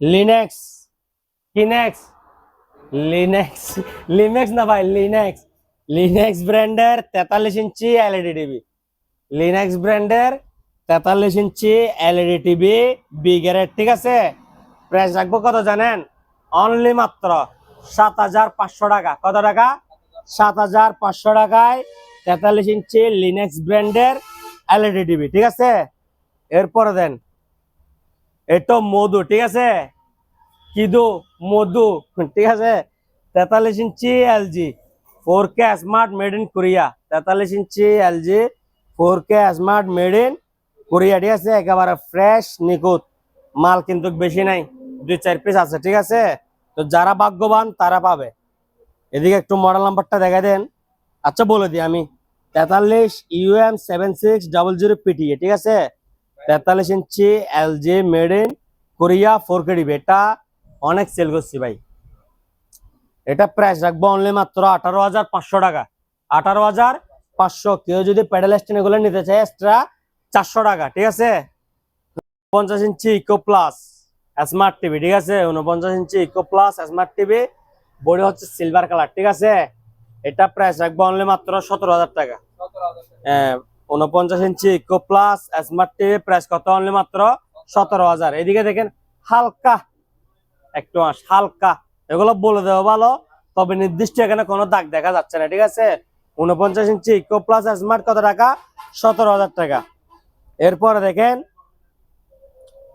লিনেক্স কিনেক্স লিনেক্স লিনেক্স না ভাই লিনেক্স লিনেক্স ব্র্যান্ডের তেতাল্লিশ ইঞ্চি এলইডি টিভি লিনেক্স ব্র্যান্ডের তেতাল্লিশ ইঞ্চি এলইডি টিভি বিগের ঠিক আছে? প্রাইস রাখব কত জানেন? অনলি মাত্র সাত হাজার পাঁচশো টাকা। কত টাকা? সাত হাজার পাঁচশো টাকায় তেতাল্লিশ ইঞ্চি লিনেক্স ব্র্যান্ডের এলইডি টিভি ঠিক আছে? এরপরে দেন। এটা মধু, ঠিক আছে? কিদু? মধু। ঠিক আছে? তেতাল্লিশ inch LG four K smart made in Korea তেতাল্লিশ inch LG four K smart made in Korea ঠিক আছে? একেবারে ফ্রেশ নিখুঁত। মাল কিন্তু বেশি নাই, দুই চার পিস আছে, ঠিক আছে? তো যারা ভাগ্যবান, তারা পাবে। এদিকে একটু মডেল নাম্বারটা দেখা দেন। আচ্ছা বলে দিই আমি। তেতাল্লিশ UM seven six double zero PTA, ঠিক আছে? তেতাল্লিশ inch L LG made in Korea four K DB. এটা অনেক সেল করছি ভাই। এটা প্রাইস রাখব অনলি মাত্র আঠারো হাজার পাঁচশো টাকা। আঠারো হাজার পাঁচশো। কেউ যদি প্যাডেল স্ট্যান্ড এগুলো নিতে চায় এক্সট্রা চারশো টাকা ঠিক আছে? পঞ্চাশ ইঞ্চি ইকো প্লাস স্মার্ট টিভি ঠিক আছে? উনপঞ্চাশ ইঞ্চি eco plus smart TV body হচ্ছে সিলভার কালার ঠিক আছে? এটা প্রাইস রাখব অনলি মাত্র সতেরো হাজার টাকা। হ্যাঁ, উনপঞ্চাশ ইঞ্চি eco plus smart TV price কত অনলি মাত্র? সতেরো হাজার। এদিকে দেখেন, হালকা, একটু মাস হালকা। এগুলো বলে দেওয়া ভালো, তবে নির্দিষ্ট এখানে কোনো দাগ দেখা যাচ্ছে না, ঠিক আছে? উনপঞ্চাশ ইঞ্চি ইকো প্লাস স্মার্ট কত টাকা? সতেরো হাজার টাকা। এরপরে দেখেন,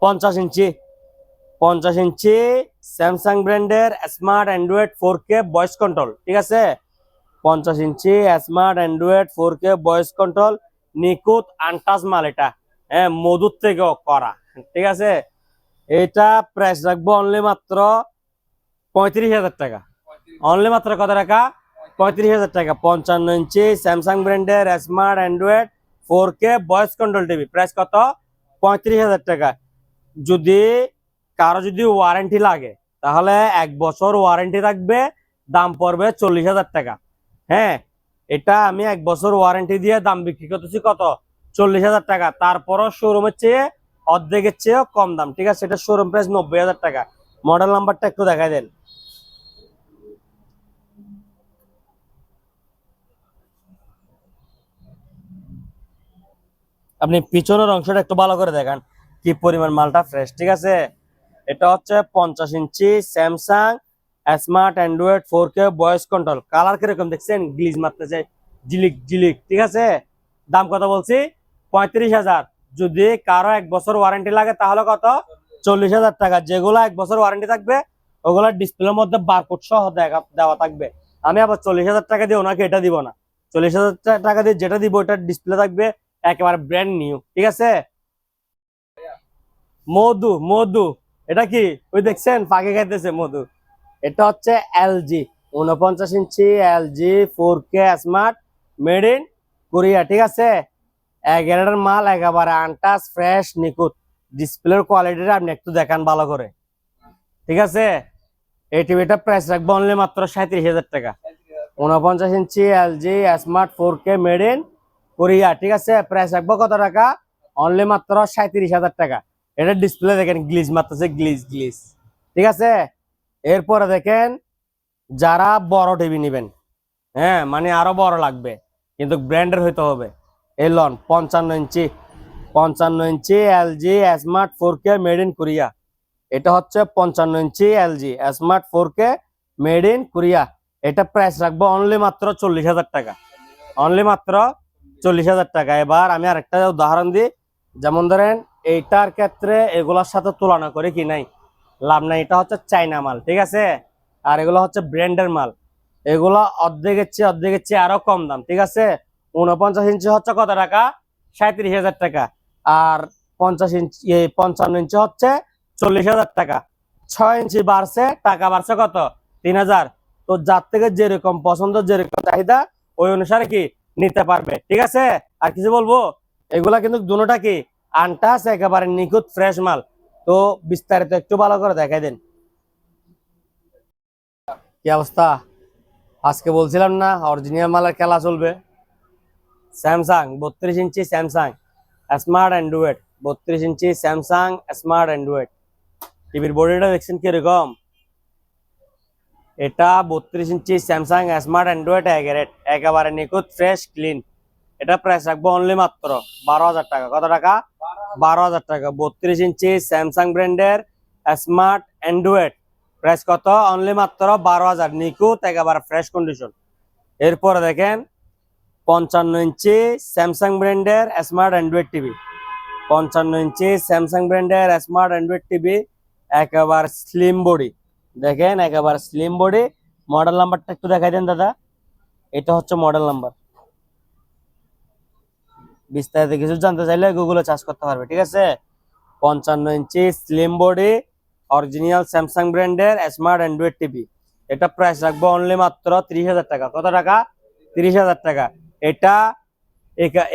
পঞ্চাশ ইঞ্চি পঞ্চাশ ইঞ্চি স্যামসাং ব্র্যান্ডের smart Android four K voice control ঠিক আছে? পঞ্চাশ ইঞ্চি smart Android four K voice control নিকুত untouched মাল এটা। হ্যাঁ মধুর থেকেও করা। ঠিক আছে? এটা প্রাইস রাখব অনলি মাত্র পঁয়ত্রিশ হাজার টাকা। অনলি মাত্র কত টাকা? পঁয়ত্রিশ হাজার টাকা। পঞ্চান্ন ইঞ্চি স্যামসাং ব্র্যান্ডের smart Android four K voice control TV price কত? পঁয়ত্রিশ হাজার টাকা। যদি কারও যদি ওয়ারেন্টি লাগে, তাহলে এক বছর ওয়ারেন্টি থাকবে, দাম পড়বে চল্লিশ হাজার টাকা। হ্যাঁ এটা আমি এক বছর ওয়ারেন্টি দিয়ে দাম বিক্রি করতেছি কত? চল্লিশ হাজার টাকা। তারপরও শোরুমের চেয়ে অর্ধেকের চেয়েও কম দাম, ঠিক আছে? এটা শোরুম প্রাইস নব্বই হাজার টাকা। মডেল নাম্বারটা একটু দেখাই দেন। আপনি পিছনের অংশটা একটু ভালো করে দেখান, কি পরিমাণ মালটা ফ্রেশ ঠিক আছে? এটা হচ্ছে পঞ্চাশ ইঞ্চি Samsung smart Android four K voice control colour কীরকম দেখছেন? গ্লিজ মারতেছে জিলিক জিলিক ঠিক আছে? দাম কত বলছি? পঁয়ত্রিশ হাজার। যদি কারও এক বছর ওয়ারেন্টি লাগে, তাহলে কত? চল্লিশ হাজার টাকা। যেগুলো এক বছর ওয়ারেন্টি থাকবে, ওগুলো ডিসপ্লের মধ্যে বারকোড সহ দেওয়া থাকবে। আমি আবার চল্লিশ হাজার টাকা দিয়ে ওনাকে এটা দিব না? চল্লিশ হাজার টাকা দিয়ে যেটা দিব ওটা ডিসপ্লে থাকবে একেবারে ব্র্যান্ড নিউ ঠিক আছে? মধু মধু, এটা কি? ওই দেখছেন? ফাঁকে খাইতেছে মধু। এটা হচ্ছে এলজি উনপঞ্চাশ ইঞ্চি LG, four K smart, made in Korea, ঠিক আছে? এগারোটার মাল একেবারে আনটাস ফ্রেশ, নিখুঁত। ডিসপ্লের কোয়ালিটিটা আপনি একটু দেখান ভালো করে। ঠিক আছে? এই টিভিটা প্রাইস রাখব অনলি মাত্র সাঁত্রিশ হাজার টাকা। উনপঞ্চাশ ইঞ্চি LG, smart four K, made in Korea, ঠিক আছে? প্রাইস রাখব কত টাকা? অনলি মাত্র সাঁত্রিশ হাজার টাকা। এটা ডিসপ্লে দেখেন, গ্লিজ মারতেছে, গ্লিজ গ্লিজ। ঠিক আছে? এরপরে দেখেন যারা বড় টিভি নেবেন। হ্যাঁ মানে আরও বড় লাগবে। কিন্তু ব্র্যান্ডের হইতে হবে। এই লন পঞ্চান্ন ইঞ্চি পঞ্চান্ন ইঞ্চি LG, smart four K made in Korea এটা হচ্ছে পঞ্চান্ন ইঞ্চি LG, smart four K made in Korea এটা প্রাইস রাখব অনলি মাত্র চল্লিশ হাজার টাকা। অনলি মাত্র চল্লিশ হাজার টাকা। এবার আমি আরেকটা উদাহরণ দিই। যেমন ধরেন, এইটার ক্ষেত্রে এগুলোর সাথে তুলনা করে কি নাই? লাভ নাই, এটা হচ্ছে চাইনা মাল, ঠিক আছে? আর এগুলো হচ্ছে ব্র্যান্ডের মাল। এগুলো অর্ধেকের চেয়ে অর্ধেকের চেয়ে আরও কম দাম, ঠিক আছে? উনপঞ্চাশ ইঞ্চি হচ্ছে কত টাকা? সাঁত্রিশ হাজার টাকা। আর পঞ্চাশ ইঞ্চি পঞ্চান্ন ইঞ্চি হচ্ছে চল্লিশ হাজার টাকা। ছয় ইঞ্চি বাড়ছে, টাকা বাড়ছে কত? তিন হাজার। তো যার থেকে যেরকম পছন্দ, যেরকম চাহিদা, ওই অনুসারে কি নিতে পারবে, ঠিক আছে? আর কিছু বলব? এগুলা কিন্তু দুটোটা কি? আনটাস, একেবারে নিখুঁত ফ্রেশ মাল। তো বিস্তারিত একটু ভালো করে দেখাই দেন। কি অবস্থা? আজকে বলছিলাম না অরিজিনাল মালের খেলা চলবে। স্যামসাং বত্রিশ ইঞ্চি স্যামসাং স্মার্ট অ্যান্ড্রয়েড বত্রিশ ইঞ্চি স্যামসাং স্মার্ট অ্যান্ড্রয়েড টিভির বডিটা দেখছেন কীরকম? এটা বত্রিশ ইঞ্চি Samsung smart Android A grade একেবারে নিখুঁত ফ্রেশ ক্লিন এটা প্রাইস রাখব অনলি মাত্র বারো হাজার টাকা। কত টাকা? বারো হাজার টাকা। বত্রিশ ইঞ্চি স্যামসাং ব্র্যান্ডের স্মার্ট অ্যান্ড্রয়েড। প্রাইস কত? অনলি মাত্র বারো হাজার। নিখুঁত, একেবারে ফ্রেশ কন্ডিশন এরপরে দেখেন, পঞ্চান্ন ইঞ্চি স্যামসাং ব্র্যান্ডের স্মার্ট অ্যান্ড্রয়েড টিভি। পঞ্চান্ন ইঞ্চি স্যামসাং ব্র্যান্ডের স্মার্ট অ্যান্ড্রয়েড টিভি, একেবারে স্লিম বডি দেখেন, একেবারে স্লিম বডি মডেল নাম্বারটা একটু দেখাই দেন, দাদা। এটা হচ্ছে মডেল নাম্বার বিস্তারিত কিছু জানতে চাইলে গুগলে চার্জ করতে পারবে, ঠিক আছে? পঞ্চান্ন ইঞ্চি স্লিম বডি অরিজিনাল স্যামসাং ব্র্যান্ডের স্মার্ট অ্যান্ড্রয়েড টিভি এটা প্রাইস রাখব অনলি মাত্র তিরিশ হাজার টাকা। কত টাকা? তিরিশ হাজার টাকা। এটা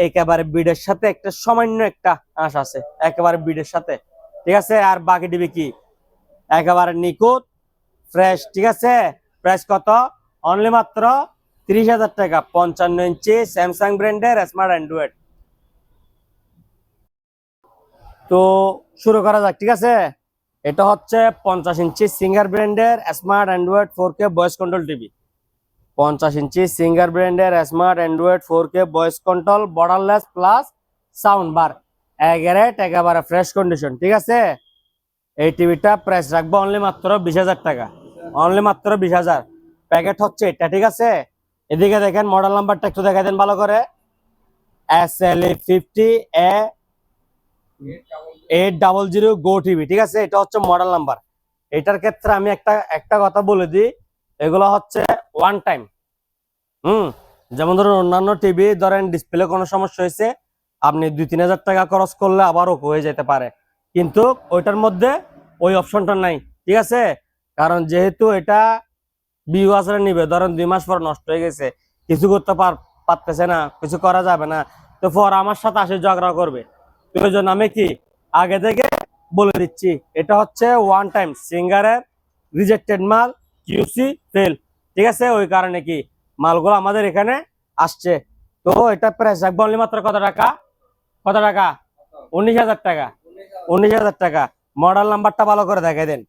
একেবারে বিডের সাথে একটা সামান্য একটা আঁশ আছে, একেবারে বিডের সাথে, ঠিক আছে? আর বাকি টিভি কি? একেবারে নিখুঁত ফ্রেশ ঠিক আছে? প্রাইস কত? অনলি মাত্র তিরিশ হাজার টাকা। পঞ্চান্ন ইঞ্চি স্যামসাং ব্র্যান্ডের স্মার্ট অ্যান্ড্রয়েড তো শুরু করা যাক, ঠিক আছে? এটা হচ্ছে পঞ্চাশ ইঞ্চি সিঙ্গার ব্র্যান্ডের smart Android four K voice control TV. পঞ্চাশ ইঞ্চি সিঙ্গার ব্র্যান্ডের smart Android four K voice control borderless plus sound bar A grade একেবারে ফ্রেশ কন্ডিশন ঠিক আছে? এই টিভিটা প্রাইস রাখব অনলি মাত্র বিশ হাজার টাকা। অনলি মাত্র বিশ হাজার। প্যাকেট হচ্ছে এটা, ঠিক আছে? এদিকে দেখেন মডেল নাম্বারটা একটু দেখা দেন ভালো করে। S L A fifty A eight double zero go TV ঠিক আছে? এটা হচ্ছে মডেল নাম্বার এটার ক্ষেত্রে আমি একটা একটা কথা বলে দিই। এগুলো হচ্ছে ওয়ান টাইম হুম? যেমন ধরুন, অন্যান্য টিভি ধরেন ডিসপ্লে কোনো সমস্যা হয়েছে, আপনি দুই, তিন হাজার টাকা খরচ করলে আবারও হয়ে যেতে পারে। কিন্তু ওইটার মধ্যে ওই অপশনটা নাই, ঠিক আছে? কারণ যেহেতু এটা আসলে নিবে, ধরেন দুই মাস পর নষ্ট হয়ে গেছে, কিছু করতে পার, পারতেছে না, কিছু করা যাবে না। তো পর আমার সাথে আসে, ঝগড়া করবে। জন্য আমি কি? আগে থেকে বলে দিচ্ছি, এটা হচ্ছে ওয়ান টাইম সিঙ্গারের রিজেক্টেড মাল কিউসি ফেল ঠিক আছে? ওই কারণে কি? মালগুলো আমাদের এখানে আসছে। তো এটা প্রাইস রাখব only মাত্র কত টাকা? কত টাকা? উনিশ হাজার টাকা। উনিশ হাজার টাকা। মডেল নাম্বারটা ভালো করে দেখাই দেন।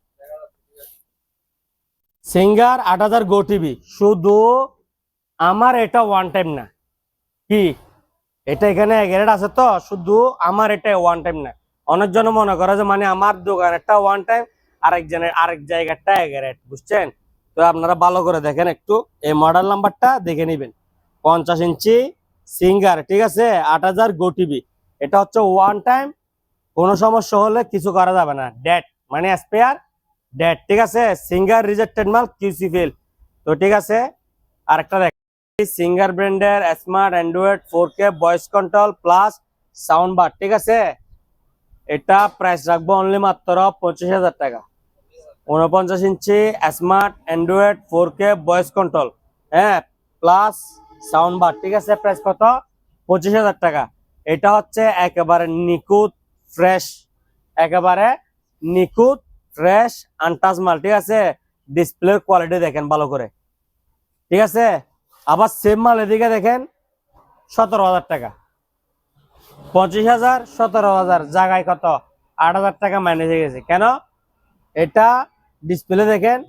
সিঙ্গার আট হাজার গো টিভি শুধু আমার এটা ওয়ান টাইম না। কি? এটা এখানে গ্যারেট আছে তো, শুধু আমার এটা ওয়ান টাইম না। অনেকজন মনে করে যে মানে আমার দোকানেরটা ওয়ান টাইম আরেকজনের আরেক জায়গাটা গ্যারেট, বুঝছেন? তো আপনারা ভালো করে দেখেন একটু, এই মডেল নাম্বারটা দেখে নেবেন। পঞ্চাশ ইঞ্চি সিঙ্গার, ঠিক আছে? আট হাজার গো টিভি এটা হচ্ছে ওয়ান টাইম কোনো সমস্যা হলে কিছু করা যাবে না। ডেট মানে স্পেয়ার ডেট ঠিক আছে? সিঙ্গার রিজেক্টেড মাল কিউসি ফেল তো ঠিক আছে, আরেকটা সিঙ্গার ব্র্যান্ডের smart Android four K voice control plus sound bar ঠিক আছে? এটা প্রাইস রাখব অনলি মাত্র পঁচিশ হাজার টাকা। উনপঞ্চাশ ইঞ্চি smart Android four K voice control হ্যাঁ? প্লাস সাউন্ড বার ঠিক আছে? প্রাইস কত? পঁচিশ হাজার টাকা। এটা হচ্ছে একেবারে নিখুঁত ফ্রেশ একেবারে নিখুঁত ফ্রেশ আনটাচ মাল, ঠিক আছে? ডিসপ্লের কোয়ালিটি দেখেন ভালো করে। ঠিক আছে? আবার সেম মাল এদিকে দেখেন, সতেরো হাজার টাকা। পঁচিশ হাজার, সতেরো হাজার, জায়গায় কত? আট হাজার টাকা মাইনাস হয়ে গেছে। কেন? এটা ডিসপ্লে দেখেন,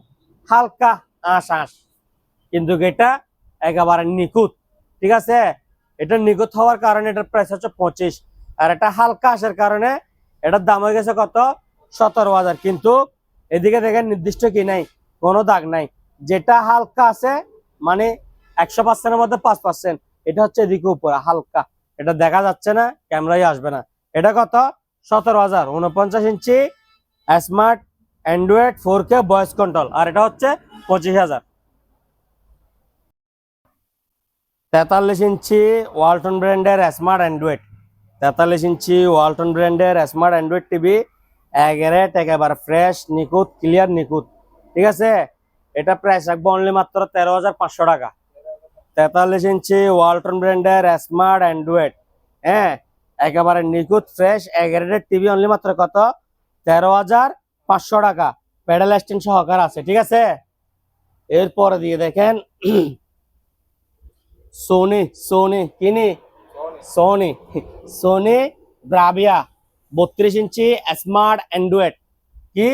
হালকা আঁশ আঁশ। কিন্তু এটা একেবারে নিখুঁত। ঠিক আছে? এটা নিখুঁত হওয়ার কারণে এটার প্রাইস হচ্ছে পঁচিশ। আর এটা হালকা আসার কারণে এটার দাম হয়ে গেছে কত? সতেরো হাজার। কিন্তু এদিকে দেখেন, নির্দিষ্ট কি নাই? কোনো দাগ নাই। যেটা হালকা আছে মানে একশো পার্সেন্টের মধ্যে পাঁচ পার্সেন্ট এটা হচ্ছে এদিকে উপরে, হালকা। এটা দেখা যাচ্ছে না ক্যামেরাই আসবে না। এটা কত? সতেরো হাজার উনপঞ্চাশ ইঞ্চি smart Android four K voice control আর এটা হচ্ছে পঁচিশ হাজার। তেতাল্লিশ ইঞ্চি ওয়ালটন ব্র্যান্ডের স্মার্ট অ্যান্ড্রয়েড তেতাল্লিশ ইঞ্চি ওয়ালটন ব্র্যান্ডের স্মার্ট অ্যান্ড্রয়েড টিভি একেবারে একেবারে ফ্রেশ নিখুঁত ক্লিয়ার নিখুঁত। ঠিক আছে? এটা প্রাইস রাখব অনলি মাত্র তেরো হাজার পাঁচশো টাকা। তেতাল্লিশ ইঞ্চি ওয়ালটন ব্র্যান্ডের স্মার্ট অ্যান্ড্রয়েড হ্যাঁ? একেবারে নিখুঁত, ফ্রেশ এগারেটের টিভি অনলি মাত্র কত? তেরো হাজার পাঁচশো টাকা। প্যাডেল স্ট্যান্ড সহকার আছে, ঠিক আছে? এরপরে দিয়ে দেখেন সোনি সোনি কিনি? সোনি সোনি ব্রাভিয়া বত্রিশ ইঞ্চি স্মার্ট অ্যান্ড্রয়েড। কি?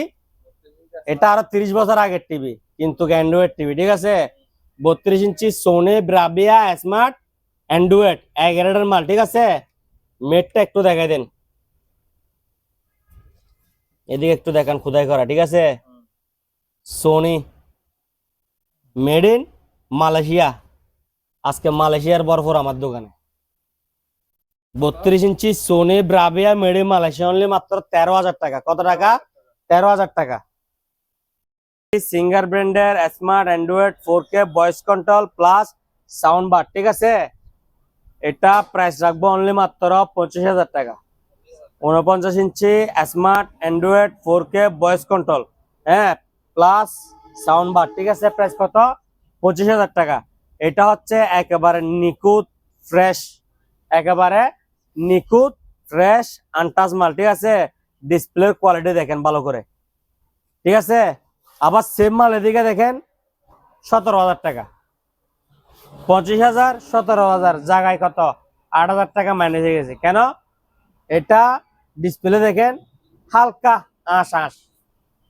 এটা আরও তিরিশ বছর আগের টিভি, কিন্তু অ্যান্ড্রয়েড টিভি, ঠিক আছে? বত্রিশ inch Sony Bravia smart Android এগারোটার মাল, ঠিক আছে? মেটটা একটু দেখাই দেন। এদিকে একটু দেখান খুদাই করা, ঠিক আছে? Sony made in Malaysia. আজকে মালয়েশিয়ার বরফর আমার দোকানে। বত্রিশ ইঞ্চি Sony Bravia made in Malaysia only মাত্র তেরো হাজার টাকা। কত টাকা? তেরো হাজার টাকা। সিঙ্গার ব্র্যান্ডের smart Android four K voice control plus sound bar ঠিক আছে? এটা প্রাইস রাখব অনলি মাত্র পঁচিশ হাজার টাকা। উনপঞ্চাশ ইঞ্চি smart Android four K voice control হ্যাঁ? প্লাস সাউন্ড বার ঠিক আছে? প্রাইস কত? পঁচিশ হাজার টাকা। এটা হচ্ছে একেবারে নিখুঁত ফ্রেশ একেবারে নিখুঁত ফ্রেশ আনটাচ মাল ঠিক আছে? ডিসপ্লের কোয়ালিটি দেখেন ভালো করে। ঠিক আছে? আবার সেম মাল এদিকে দেখেন, সতেরো হাজার টাকা। পঁচিশ হাজার, সতেরো হাজার, জায়গায় কত? আট হাজার টাকা মাইনাস হয়ে গেছে। কেন? এটা ডিসপ্লে দেখেন, হালকা আঁশ আঁশ।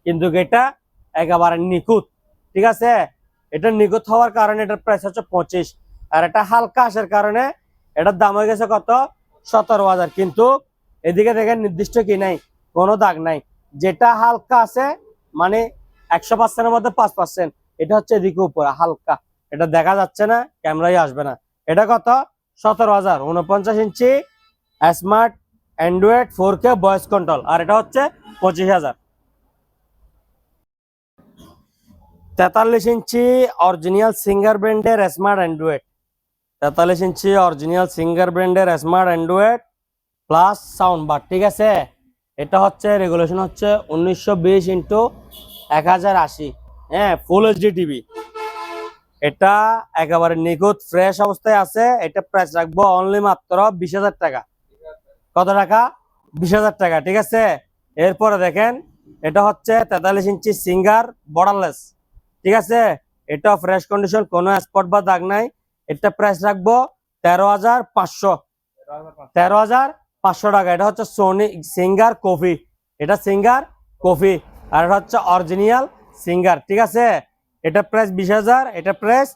কিন্তু এটা একেবারে নিখুঁত। ঠিক আছে? এটা নিখুঁত হওয়ার কারণে এটার প্রাইস হচ্ছে পঁচিশ। আর এটা হালকা আসার কারণে এটার দাম হয়ে গেছে কত? সতেরো হাজার। কিন্তু এদিকে দেখেন, নির্দিষ্ট কি নাই? কোনো দাগ নাই। যেটা হালকা আছে মানে একশো পার্সেন্টের মধ্যে পাঁচ পার্সেন্ট এটা হচ্ছে এদিকে উপরে, হালকা। এটা দেখা যাচ্ছে না ক্যামেরাই আসবে না। এটা কত? সতেরো হাজার উনপঞ্চাশ ইঞ্চি smart Android four K voice control আর এটা হচ্ছে পঁচিশ হাজার। তেতাল্লিশ ইঞ্চি অরিজিনাল সিঙ্গার ব্র্যান্ডের স্মার্ট অ্যান্ড্রয়েড তেতাল্লিশ ইঞ্চি অরিজিনাল সিঙ্গার ব্র্যান্ডের smart Android plus sound bar ঠিক আছে? এটা হচ্ছে রেগুলেশন হচ্ছে উনিশশো বিশ ইন্টু এক হাজার আশি। হ্যাঁ ফুল এইচডি টিভি এটা একেবারে নিখুঁত ফ্রেশ অবস্থায় আছে। এটা প্রাইস রাখব অনলি মাত্র বিশ হাজার টাকা। কত টাকা? বিশ হাজার টাকা, ঠিক আছে? এরপরে দেখেন, এটা হচ্ছে তেতাল্লিশ ইঞ্চি সিঙ্গার বর্ডারলেস ঠিক আছে? এটা ফ্রেশ কন্ডিশন কোনো স্পট বা দাগ নাই। এটা প্রাইস রাখব তেরো হাজার পাঁচশো। তেরো হাজার পাঁচশো টাকা। এটা হচ্ছে সোনি সিঙ্গার কফি এটা সিঙ্গার কফি আর এটা হচ্ছে অরিজিনাল সিঙ্গার ঠিক আছে? এটা প্রাইস বিশ হাজার, এটা প্রাইস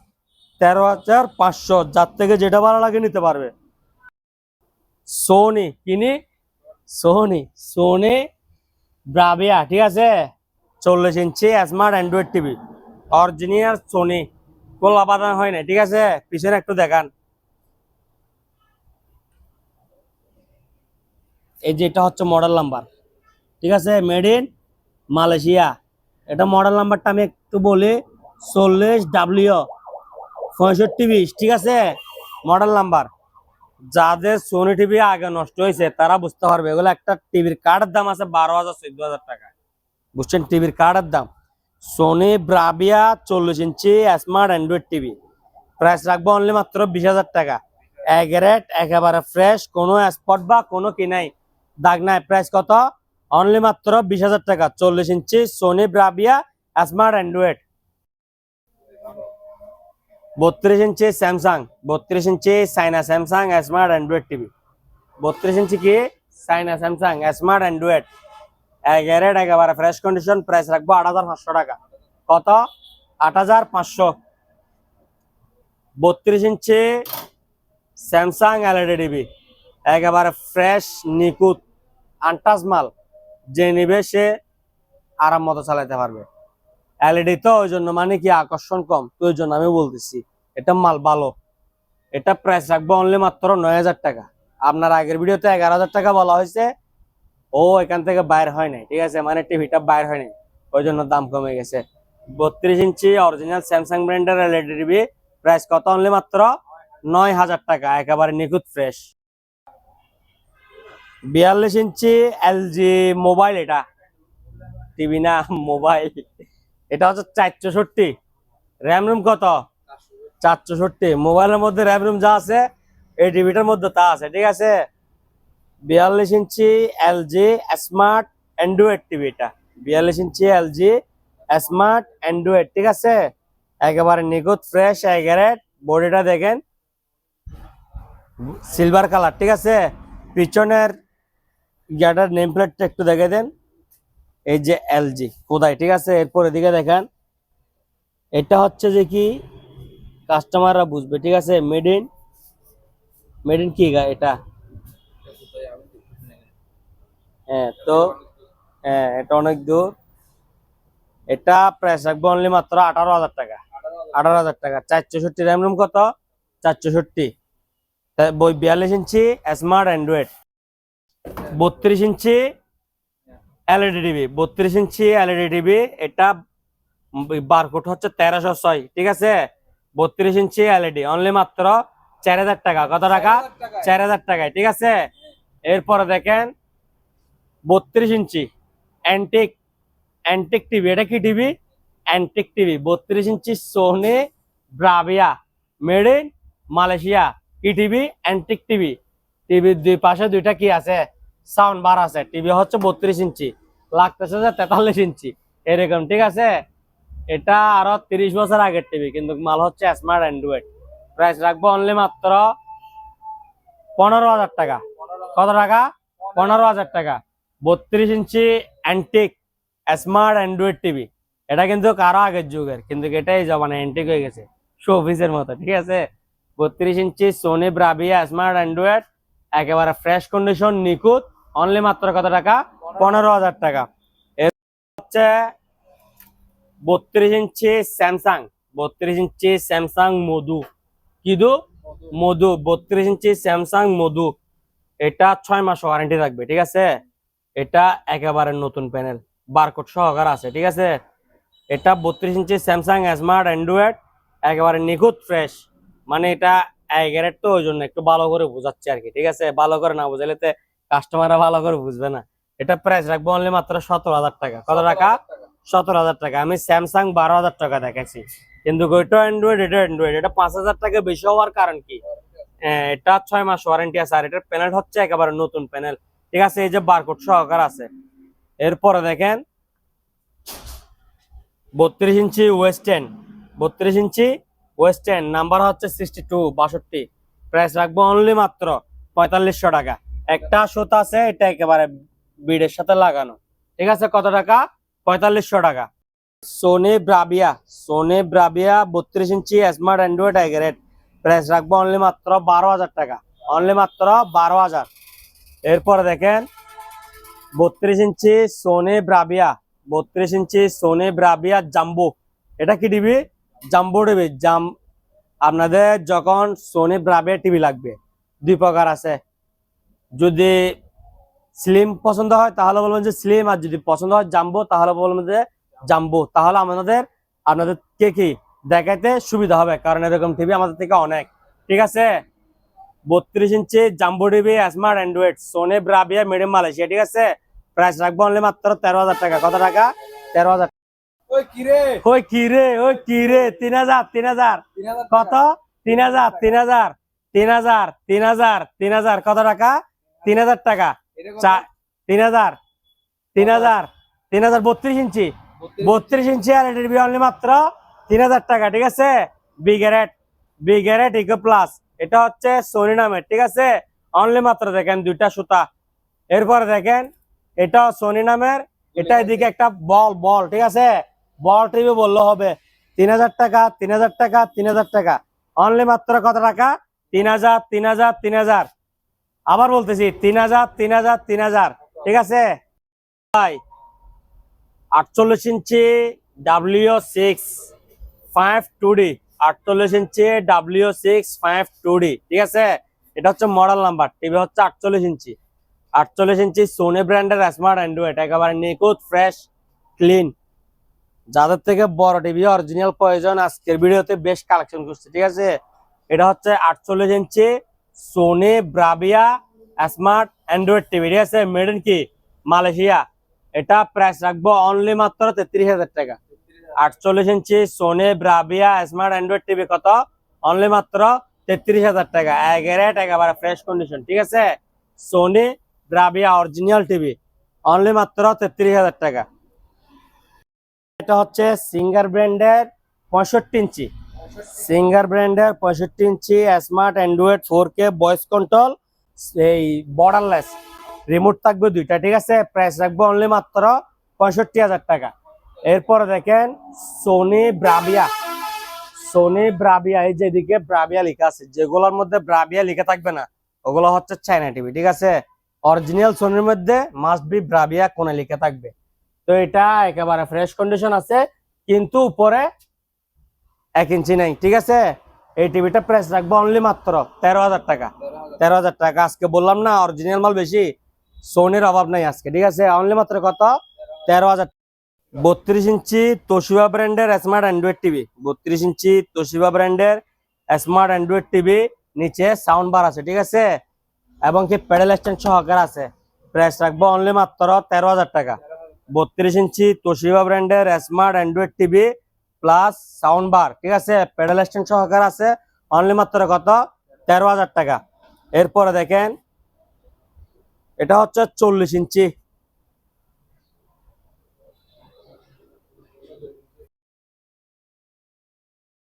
তেরো হাজার পাঁচশো, যার থেকে যেটা ভালো লাগে নিতে পারবে। সোনি কিনি? সোনি সোনি ব্রাভিয়া ঠিক আছে? চল্লিশ ইঞ্চি smart Android TV original Sony কোলা বাঁধানো হয় না ঠিক আছে? পিছনে একটু দেখান। এই যে এটা হচ্ছে মডেল নাম্বার ঠিক আছে? Made in Malaysia. এটা মডেল নাম্বারটা আমি একটু বলি, চল্লিশ ডাব্লিউ পঁয়ষট্টি বিশ, ঠিক আছে? মডেল নাম্বার যাদের সোনি টিভি আগে নষ্ট হয়েছে, তারা বুঝতে পারবে, এগুলো একটা টিভির কার্ডের দাম আছে বারো হাজার, চোদ্দ হাজার টাকা। বুঝছেন? টিভির কার্ডের দাম। সোনি ব্রাভিয়া চল্লিশ ইঞ্চি স্মার্ট অ্যান্ড্রয়েড টিভি প্রাইস রাখব অনলি মাত্র বিশ হাজার টাকা। এক রেট একেবারে ফ্রেশ কোনো স্পট বা কোনো কি নাই, দাগ নাই। প্রাইস কত? অনলি মাত্র বিশ হাজার টাকা। চল্লিশ ইঞ্চি সোনি ব্রাভিয়া স্মার্ট অ্যান্ড্রয়েড বত্রিশ ইঞ্চি স্যামসাং বত্রিশ ইঞ্চি Saina Samsung smart Android TV বত্রিশ ইঞ্চি কি? Saina Samsung smart Android A grade একেবারে ফ্রেশ কন্ডিশন প্রাইস রাখব আট হাজার পাঁচশো টাকা। কত? আট হাজার পাঁচশো। বত্রিশ ইঞ্চি স্যামসাং এলইডি টিভি একেবারে ফ্রেশ নিকুত আনটাচ মাল। যে নিবে সে আরাম মতো চালাতে পারবে। এলইডি তো ওই জন্য মানে কি আকর্ষণ কম, তো ওই জন্য আমি বলতেছি, এটা মাল ভালো। এটা প্রাইস রাখব অনলি মাত্র নয় হাজার টাকা। আপনার আগের ভিডিওতে এগারো হাজার টাকা বলা হয়েছে, ও এখান থেকে বাইর হয় নাই, ঠিক আছে? মানে টিভিটা বাইর হয় নাই, ওই জন্য দাম কমে গেছে। বত্রিশ ইঞ্চি অরিজিনাল স্যামসাং ব্র্যান্ডের এলইডি টিভি প্রাইস কত? অনলি মাত্র নয় হাজার টাকা, একেবারে নিখুঁত ফ্রেশ বিয়াল্লিশ ইঞ্চি এলজি মোবাইল এটা। টিভি না, মোবাইল। এটা হচ্ছে চারশোষট্টি র্যাম রুম কত? চারশোষট্টি মোবাইলের মধ্যে র্যাম রুম যা আছে, এই টিভিটার মধ্যে তা আছে, ঠিক আছে? বিয়াল্লিশ ইঞ্চি এলজি স্মার্ট অ্যান্ড্রয়েড টিভি এটা বিয়াল্লিশ ইঞ্চি এলজি স্মার্ট অ্যান্ড্রয়েড ঠিক আছে? একেবারে নিখুঁত ফ্রেশ এগারেট বডিটা দেখেন। সিলভার কালার ঠিক আছে? পিছনের গ্যাটার নেম প্লেটটা একটু দেখে দেন। এই যে এলজি কোদাই ঠিক আছে? এরপর এদিকে দেখেন। এটা হচ্ছে যে কি? কাস্টমাররা বুঝবে, ঠিক আছে? মেড ইন মেড ইন কি গা এটা? হ্যাঁ তো হ্যাঁ এটা অনেক দূর। এটা প্রাইস রাখব অনলি মাত্র আঠারো হাজার টাকা। আঠারো হাজার টাকা। চার চৌষট্টি র্যাম রুম কত? চার চৌষট্টি বই বিয়াল্লিশ ইঞ্চি স্মার্ট অ্যান্ড্রয়েড বত্রিশ ইঞ্চি এলইডি টিভি বত্রিশ ইঞ্চি এলইডি টিভি এটা বারকোড হচ্ছে তেরোশো ছয় ঠিক আছে? বত্রিশ ইঞ্চি এলইডি অনলি মাত্র চার হাজার টাকা। কত টাকা? চার হাজার টাকায়। ঠিক আছে? এরপরে দেখেন বত্রিশ ইঞ্চি অ্যান্টিক অ্যান্টিক টিভি এটা কি টিভি? অ্যান্টিক টিভি বত্রিশ ইঞ্চি Sony Bravia made in Malaysia কি টিভি? Antique TV. টিভির দুই পাশে দুইটা কি আছে? সাউন্ড বার আছে। টিভি হচ্ছে বত্রিশ ইঞ্চি। লাগতেছে যে তেতাল্লিশ ইঞ্চি। এরকম, ঠিক আছে? এটা আরও তিরিশ বছর আগের টিভি, কিন্তু মাল হচ্ছে স্মার্ট অ্যান্ড্রয়েড প্রাইস রাখব অনলি মাত্র পনেরো হাজার টাকা। কত টাকা? পনেরো হাজার টাকা। বত্রিশ ইঞ্চি অ্যান্টিক স্মার্ট অ্যান্ড্রয়েড টিভি। এটা কিন্তু কারও আগের যুগের, কিন্তু এটাই জমানে অ্যান্টিক হয়ে গেছে। শো অফিসের মতো, ঠিক আছে? বত্রিশ ইঞ্চি সোনি ব্রাভিয়া স্মার্ট অ্যান্ড্রয়েড একেবারে ফ্রেশ কন্ডিশন নিখুঁত অনলি মাত্র কত টাকা? পনেরো হাজার টাকা। এর হচ্ছে বত্রিশ ইঞ্চি স্যামসাং, বত্রিশ ইঞ্চি স্যামসাং মধু। কিদু মধু, বত্রিশ ইঞ্চি স্যামসাং মধু। এটা ছয় মাস ওয়ারেন্টি থাকবে, ঠিক আছে? এটা একেবারে নতুন প্যানেল বারকোড সহকার আছে, ঠিক আছে? এটা বত্রিশ ইঞ্চি স্যামসাং স্মার্ট অ্যান্ড্রয়েড একেবারে নিখুঁত ফ্রেশ মানে এটা তো ওই জন্য একটু ভালো করে বোঝাচ্ছে আর কি ঠিক আছে? ভালো করে না বুঝালে তো কাস্টমাররা ভালো করে বুঝবে না। এটা প্রাইস রাখব অনলি মাত্র সতেরো হাজার টাকা। কত টাকা? সতেরো হাজার টাকা। আমি স্যামসাং বারো হাজার টাকা দেখাচ্ছি কিন্তু ওইটা অ্যান্ড্রয়েড এটা অ্যান্ড্রয়েড এটা পাঁচ হাজার টাকা বেশি হওয়ার কারণ কি? হ্যাঁ, এটা ছয় মাস ওয়ারেন্টি আছে আর এটার প্যানেল হচ্ছে একেবারে নতুন প্যানেল ঠিক আছে? এই যে বারকোড সহকার আছে। এরপরে দেখেন বত্রিশ ইঞ্চি ওয়েস্টার্ন বত্রিশ ইঞ্চি ওয়েস্টার্ন নাম্বার হচ্ছে সিক্সটি টু বাষট্টি। প্রাইস রাখব অনলি মাত্র পঁয়তাল্লিশশো টাকা। একটা সুতা আছে, এটা একেবারে বিডের সাথে লাগানো। ঠিক আছে, কত টাকা? পঁয়তাল্লিশশো টাকা। সোনি ব্রাবিয়া সোনি ব্রাবিয়া বত্রিশ ইঞ্চি smart Android A grade price রাখব অনলি মাত্র বারো হাজার টাকা। অনলি মাত্র বারো হাজার। এরপরে দেখেন, বত্রিশ ইঞ্চি সোনি ব্রাবিয়া বত্রিশ ইঞ্চি সোনি ব্রাবিয়া জাম্বো এটা কি টিভি জাম্বো টিভি জাম। আপনাদের যখন সোনি ব্রাবিয়া টিভি লাগবে, দুই প্রকার আছে। যদি স্লিম পছন্দ হয়, তাহলে বলবেন যে স্লিম আর যদি পছন্দ হয় জাম্বো তাহলে বলবেন যে জাম্বো তাহলে আমাদের, আপনাদের কে কি দেখাইতে সুবিধা হবে, কারণ এরকম টিভি আমাদের থেকে অনেক। ঠিক আছে? বত্রিশ ইঞ্চি jumbo TV smart Android Sony Bravia medium Malaysia ঠিক আছে? প্রাইস রাখব অনলি মাত্র তেরো হাজার টাকা। কত টাকা? তেরো হাজার ওই কিরে ওই কি রে? ওই কি রে? তিন হাজার তিন হাজার। কত? তিন হাজার তিন হাজার তিন হাজার তিন হাজার তিন হাজার। কত টাকা? তিন হাজার টাকা। তিন হাজার তিন হাজার তিন হাজার বত্রিশ ইঞ্চি। বত্রিশ। ইঞ্চি আর এটির অনলি মাত্র তিন হাজার টাকা ঠিক আছে? B grade B grade eco plus এটা হচ্ছে সোনি নামের ঠিক আছে? অনলি মাত্র দেখেন দুইটা সুতা। এরপরে দেখেন এটা সোনি নামের। এটা এদিকে একটা বল বল ঠিক আছে? বল টিভি বললে হবে, তিন হাজার টাকা, তিন হাজার টাকা, তিন হাজার টাকা। অনলি মাত্র কত টাকা? তিন হাজার তিন হাজার তিন হাজার। আবার বলতেছি, তিন হাজার তিন হাজার তিন হাজার। ঠিক আছে? ভাই, আটচল্লিশ ইঞ্চি W six five two D আটচল্লিশ ইঞ্চি W six five two D ঠিক আছে? এটা হচ্ছে মডেল নাম্বার টিভি হচ্ছে আটচল্লিশ ইঞ্চি। আটচল্লিশ ইঞ্চি সোনি ব্র্যান্ডের স্মার্ট অ্যান্ড্রয়েড একেবারে নিখুঁত ফ্রেশ ক্লিন যাদের থেকে বড় টিভি অরিজিনাল প্রয়োজন, আজকের ভিডিওতে বেশ কালেকশন করছে, ঠিক আছে? এটা হচ্ছে আটচল্লিশ ইঞ্চি Sony Bravia smart Android TV ঠিক আছে? মেড ইন কি? মালয়েশিয়া। এটা প্রাইস রাখব অনলি মাত্র তেত্রিশ হাজার টাকা। আটচল্লিশ ইঞ্চি Sony Bravia smart Android TV কত? অনলি মাত্র তেত্রিশ হাজার টাকা। একেবারে একেবারে ফ্রেশ কন্ডিশন ঠিক আছে? Sony Bravia original TV only মাত্র তেত্রিশ হাজার টাকা। এটা হচ্ছে সিঙ্গার ব্র্যান্ডের পঁয়ষট্টি ইঞ্চি। সিঙ্গার ব্র্যান্ডের পঁয়ষট্টি inch smart Android four K voice control এই বর্ডারলেস রিমোট থাকবে দুইটা, ঠিক আছে? প্রাইস রাখব অনলি মাত্র পঁয়ষট্টি হাজার টাকা। এরপরে দেখেন সোনি ব্রাবিয়া সোনি ব্রাবিয়া এই যেদিকে ব্রাবিয়া লেখা আছে, যেগুলোর মধ্যে ব্রাবিয়া লেখা থাকবে না, ওগুলো হচ্ছে চাইনা টিভি ঠিক আছে? অরিজিনাল সোনির মধ্যে মাস্ট বি ব্রাবিয়া কোনে লেখা থাকবে। তো এটা একেবারে ফ্রেশ কন্ডিশন আছে, কিন্তু উপরে এক ইঞ্চি নাই, ঠিক আছে? এই টিভিটা প্রাইস রাখব অনলি মাত্র তেরো হাজার টাকা। তেরো হাজার টাকা, আজকে বললাম না অরিজিনাল মাল বেশি সোনির অভাব নাই আজকে, ঠিক আছে? অনলি মাত্র কত? তেরো হাজার বত্রিশ ইঞ্চি তোশিবা ব্র্যান্ডের স্মার্ট অ্যান্ড্রয়েড টিভি বত্রিশ ইঞ্চি তোশিবা ব্র্যান্ডের স্মার্ট অ্যান্ড্রয়েড টিভি নিচে সাউন্ড বার আছে, ঠিক আছে? এবং কি প্যাডেল স্ট্যান্ড সহকার আছে। প্রাইস রাখব অনলি মাত্র তেরো হাজার টাকা। বত্রিশ ইঞ্চি তোশিবা ব্র্যান্ডের smart Android TV plus sound bar ঠিক আছে? প্যাডেল স্ট্যান্ড সহকার আছে। অনলি মাত্র কত? তেরো হাজার টাকা। এরপরে দেখেন, এটা হচ্ছে চল্লিশ ইঞ্চি।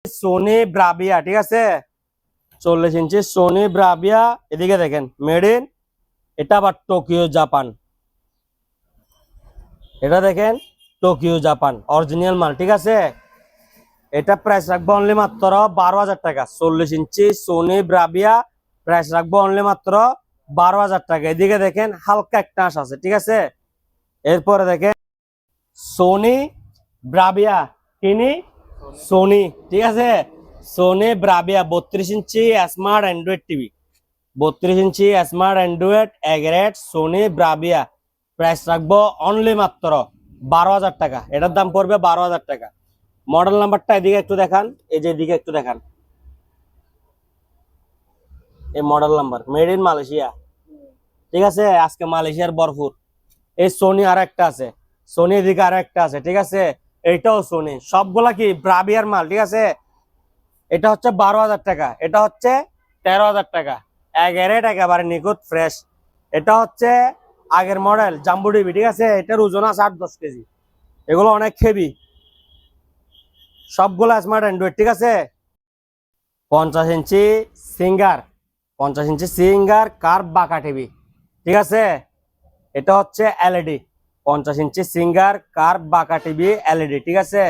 সোনি ব্রাবিয়া ঠিক আছে? চল্লিশ ইঞ্চি সোনি ব্রাবিয়া এদিকে দেখেন মেড ইন এটা আবার টোকিও জাপান এটা দেখেন টোকিও জাপান অরিজিনাল মাল, ঠিক আছে? এটা প্রাইস রাখব অনলি মাত্র বারো হাজার টাকা। চল্লিশ ইঞ্চি সোনি ব্রাবিয়া প্রাইস রাখব অনলি মাত্র বারো হাজার টাকা। এদিকে দেখেন, হালকা একটা আঁশ আছে, ঠিক আছে? এরপরে দেখেন সোনি ব্রাবিয়া কিনি? সোনি ঠিক আছে? সোনি ব্রাবিয়া বত্রিশ ইঞ্চি স্মার্ট অ্যান্ড্রয়েড টিভি বত্রিশ ইঞ্চি smart Android A grade Sony Bravia price রাখব অনলি মাত্র বারো হাজার টাকা। এটার দাম পড়বে বারো হাজার টাকা। মডেল নাম্বারটা এদিকে একটু দেখান, এই যে এদিকে একটু দেখান। এই model number made in Malaysia. ঠিক আছে? আজকে মালয়েশিয়ার বরফুর এই সোনি আর একটা আছে। সোনি এদিকে আর একটা আছে, ঠিক আছে? এটাও সোনি সবগুলা কি ব্রাভিয়ার মাল, ঠিক আছে? এটা হচ্ছে বারো হাজার টাকা। এটা হচ্ছে তেরো হাজার টাকা। এগারেট একেবারে নিখুঁত ফ্রেশ এটা হচ্ছে আগের মডেল জাম্বু ডিবি ঠিক আছে? এটার ওজন আছে আট, দশ কেজি। এগুলো অনেক হেভি সবগুলো স্মার্ট অ্যান্ড্রয়েড ঠিক আছে? পঞ্চাশ ইঞ্চি সিঙ্গার, পঞ্চাশ ইঞ্চি সিঙ্গার কার বাঁকা টিভি ঠিক আছে? এটা হচ্ছে এলইডি পঞ্চাশ ইঞ্চি সিঙ্গার কার বাঁকা টিভি এলইডি ঠিক আছে?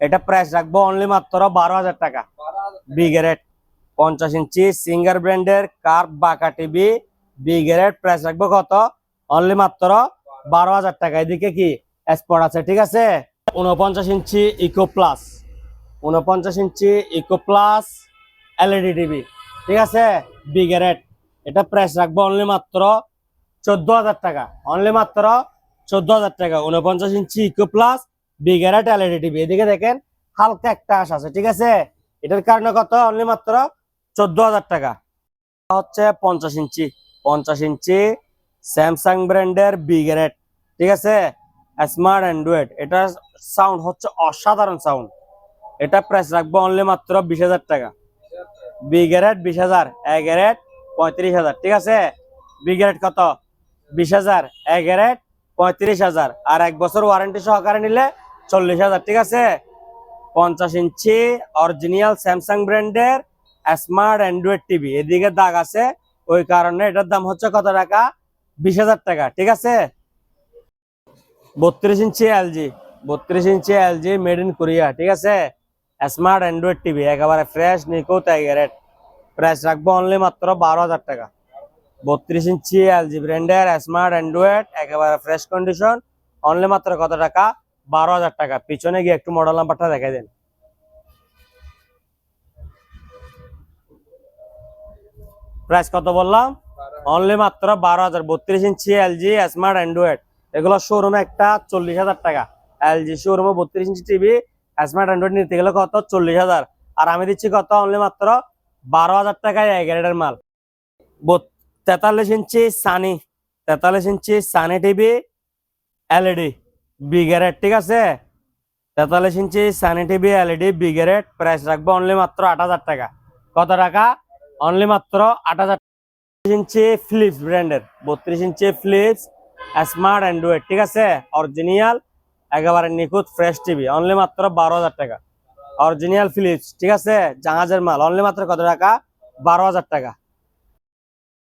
এটা প্রাইস রাখব অনলি মাত্র বারো হাজার টাকা। বিগেরেট পঞ্চাশ ইঞ্চি সিঙ্গার ব্র্যান্ডের কার বাঁকা টিভি বিগেরেট প্রাইস রাখব কত? অনলি মাত্র বারো হাজার টাকা। এদিকে কি? স্পট আছে, ঠিক আছে? উনপঞ্চাশ ইঞ্চি ইকো প্লাস উনপঞ্চাশ ইঞ্চি ইকো প্লাস এলইডি টিভি ঠিক আছে? বিগেরেট এটা প্রাইস রাখব অনলি মাত্র চোদ্দ হাজার টাকা। অনলি মাত্র চোদ্দ হাজার টাকা। উনপঞ্চাশ ইঞ্চি eco plus B grade LED TV এদিকে দেখেন, হালকা একটা আশ আছে, ঠিক আছে? এটার কারণে কত? অনলি মাত্র চোদ্দ হাজার টাকা। হচ্ছে পঞ্চাশ ইঞ্চি। পঞ্চাশ ইঞ্চি স্যামসাং ব্র্যান্ডের বিগেরেট ঠিক আছে? স্মার্ট অ্যান্ড্রয়েড এটা সাউন্ড হচ্ছে অসাধারণ সাউন্ড এটা প্রাইস রাখব অনলি মাত্র বিশ হাজার টাকা। বি গ্যারেট বিশ হাজার এ গ্যারেট পঁয়ত্রিশ হাজার, ঠিক আছে? বি গ্যারেট কত? বিশ হাজার এ গ্যারেট পঁয়ত্রিশ হাজার। আর এক বছর ওয়ারেন্টি সহকারে নিলে চল্লিশ হাজার, ঠিক আছে? পঞ্চাশ ইঞ্চি অরিজিনাল স্যামসাং ব্র্যান্ডের স্মার্ট অ্যান্ড্রয়েড টিভি এদিকে দাগ আছে, ওই কারণে এটার দাম হচ্ছে কত টাকা? বিশ হাজার টাকা, ঠিক আছে? বত্রিশ ইঞ্চি এলজি বত্রিশ ইঞ্চি এলজি মেড ইন কোরিয়া ঠিক আছে? স্মার্ট অ্যান্ড্রয়েড টিভি একেবারে ফ্রেশ নিকো টাইগারেট প্রাইস রাখব অনলি মাত্র বারো হাজার টাকা। বত্রিশ ইঞ্চি এলজি ব্র্যান্ডের স্মার্ট অ্যান্ড্রয়েড একেবারে ফ্রেশ কন্ডিশন অনলি মাত্র কত টাকা? বারো হাজার টাকা। পিছনে গিয়ে একটু মডেল নাম্বারটা দেখাই দেন। প্রাইস কত বললাম? অনলি মাত্র বারো হাজার, বত্রিশ ইঞ্চি এলজি স্মার্ট অ্যান্ড্রয়েড এগুলো শোরুমে একটা চল্লিশ হাজার টাকা। এলজি শোরুমে বত্রিশ ইঞ্চি টিভি স্মার্ট অ্যান্ড্রয়েড নিতে গেলে কত? চল্লিশ হাজার। আর আমি দিচ্ছি কত? অনলি মাত্র বারো হাজার টাকায় এগারেটের মাল। তেতাল্লিশ ইঞ্চি সানি তেতাল্লিশ ইঞ্চি Sony TV LED B grade ঠিক আছে? তেতাল্লিশ ইঞ্চি Sony TV LED B grade price রাখব অনলি মাত্র আট হাজার টাকা। কত টাকা? অনলি মাত্র আট হাজার ইঞ্চি ফ্লিপস ব্র্যান্ডের, বত্রিশ ইঞ্চি ফ্লিপস স্মার্ট অ্যান্ড্রয়েড ঠিক আছে? অরিজিনাল একেবারে নিখুঁত ফ্রেশ টিভি অনলি মাত্র বারো হাজার টাকা। অরিজিনাল ফিলিপস, ঠিক আছে? জাহাজের মাল অনলি মাত্র কত টাকা? বারো হাজার টাকা।